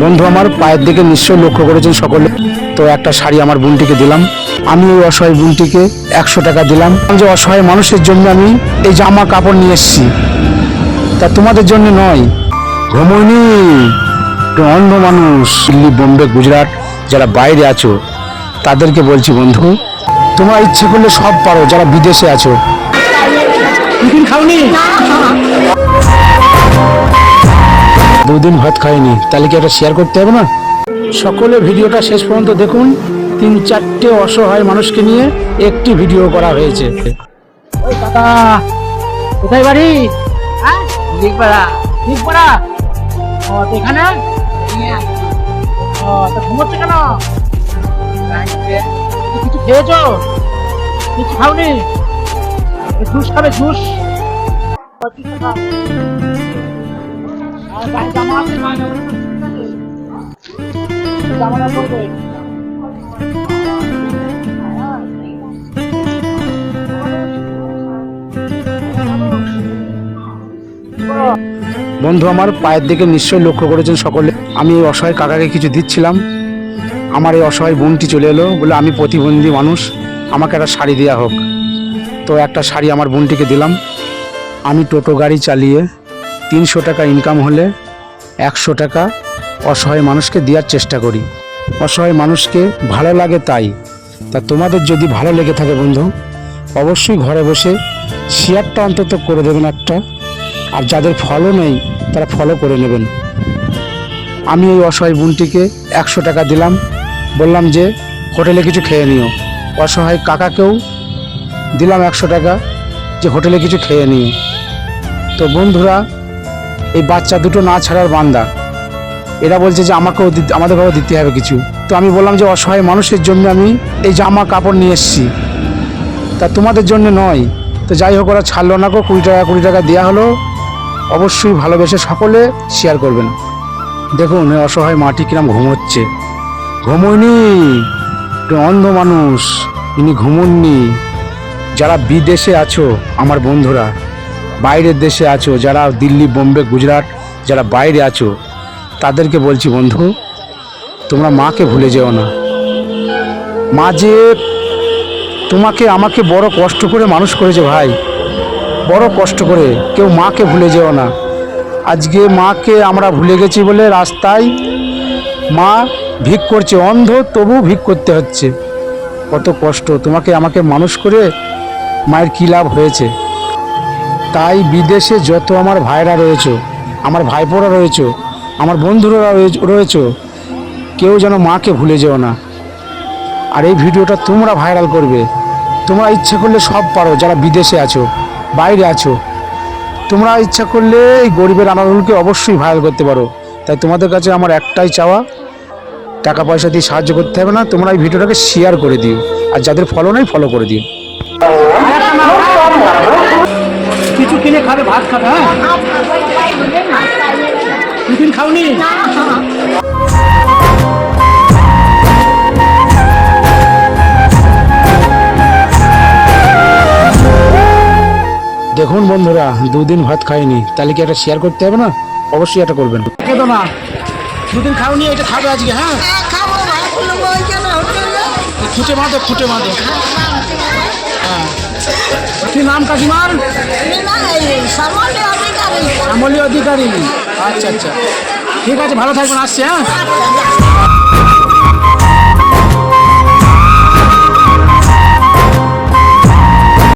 বন্ধু, আমার পায়ের দিকে নিশ্চয় লক্ষ্য করেছেন সকলে। তো একটা শাড়ি আমার বোনটিকে দিলাম। আমি ওই অসহায় বোনটিকে একশো টাকা দিলাম। যে অসহায় মানুষের জন্য আমি এই জামা কাপড় নিয়ে এসেছি, তা তোমাদের জন্য নয়। একটু অন্ধ মানুষ, দিল্লি, বোম্বে, গুজরাট, যারা বাইরে আছো, তাদেরকে বলছি বন্ধু, তোমরা ইচ্ছে করলে সব পারো, যারা বিদেশে আছো। খাওনি? দুদিন ভাত খাইনি। তাহলে কি এটা শেয়ার করতে হবে না? সকলে ভিডিওটা শেষ পর্যন্ত দেখুন। তিন চারটে অসহায় মানুষকে নিয়ে একটি ভিডিও করা হয়েছে। কোথায় বাড়ি? হ্যাঁ? খাওনি? জুস খাবে জুস বন্ধু, আমার পায়ের দিকে নিশ্চয়ই লক্ষ্য করেছেন সকলে। আমি এই অসহায় কাকাকে কিছু দিচ্ছিলাম। আমার এই অসহায় বোনটি চলে এলো বলে আমি প্রতিবন্ধী মানুষ। আমাকে একটা শাড়ি দেওয়া হোক। তো একটা শাড়ি আমার বোনটিকে দিলাম। আমি টোটো গাড়ি চালিয়ে তিনশো টাকা ইনকাম হলে একশো টাকা অসহায় মানুষকে দেওয়ার চেষ্টা করি। অসহায় মানুষকে ভালো লাগে তাই। তা তোমাদের যদি ভালো লেগে থাকে বন্ধু, অবশ্যই ঘরে বসে শেয়ারটা অন্তত করে দেবেন একটা। আর যাদের ফলো নেই, তারা ফলো করে নেবেন। আমি এই অসহায় বোনটিকে একশো টাকা দিলাম। বললাম যে, হোটেলে কিছু খেয়ে নিও। অসহায় কাকাকেও দিলাম একশো টাকা যে হোটেলে কিছু খেয়ে নিও। তো বন্ধুরা এই বাচ্চা দুটো না ছাড়ার বান্দা। এরা বলছে যে আমাকেও আমাদেরকেও দিতে হবে কিছু। তো আমি বললাম যে অসহায় মানুষের জন্য আমি এই জামা কাপড় নিয়ে এসেছি। তা তোমাদের জন্য নয়। তো যাই হোক, ওরা ছাড়লো না গো। কুড়ি টাকা কুড়ি টাকা দেওয়া হলো। অবশ্যই ভালোবেসে সকলে শেয়ার করবেন দেখুন অসহায় মাটি কিরাম ঘুমোচ্ছে। ঘুমোয়নি। অন্ধ মানুষ। ইনি ঘুমোননি। যারা বিদেশে আছো, আমার বন্ধুরা বাইরের দেশে আছো, যারা দিল্লি, বোম্বে, গুজরাট, যারা বাইরে আছো, তাদেরকে বলছি বন্ধু, তোমরা মাকে ভুলে যেও না। মা যে তোমাকে, আমাকে বড় কষ্ট করে মানুষ করেছে ভাই, বড় কষ্ট করে, কেউ মাকে ভুলে যেও না। আজকে মাকে আমরা ভুলে গেছি বলে রাস্তায় মা ভিক করছে, অন্ধ তবু ভিক করতে হচ্ছে। কত কষ্ট, তোমাকে, আমাকে মানুষ করে মায়ের কী লাভ হয়েছে? তাই বিদেশে যত আমার ভাইরা রয়েছে, আমার ভাইপোরা রয়েছে, আমার বন্ধুরা রয়েছে- কেউ যেন মাকে ভুলে যেও না। আর এই ভিডিওটা তোমরা ভাইরাল করবে। তোমরা ইচ্ছা করলে সব পারো, যারা বিদেশে আছো, বাইরে আছো। তোমরা ইচ্ছা করলে এই গরিবের আনারুলকে অবশ্যই ভাইরাল করতে পারো। তাই তোমাদের কাছে আমার একটাই চাওয়া, টাকা পয়সা দিয়ে সাহায্য করতে হবে না, তোমরা এই ভিডিওটাকে শেয়ার করে দিও। আর যাদের ফলো নেই ফলো করে দিও। কিছু কিনে খাবে ভাত খাবে হ্যাঁ? টিফিন খাওনি? দেখুন বন্ধুরা দুদিন ভাত খাইনি। তাহলে কি একটা শেয়ার করতে হবে না? অবশ্যই এটা করবেন। না। দুদিন খাওনি এটা খাবে আজকে হ্যাঁ? জন্য খুঁটে বাঁধো খুঁটে বাঁধো। হ্যাঁ। কি নাম কাকিমার? শ্যামলী অধিকারী। আচ্ছা আচ্ছা। ঠিক আছে ভালো থাকবেন আসছি হ্যাঁ? আচ্ছা।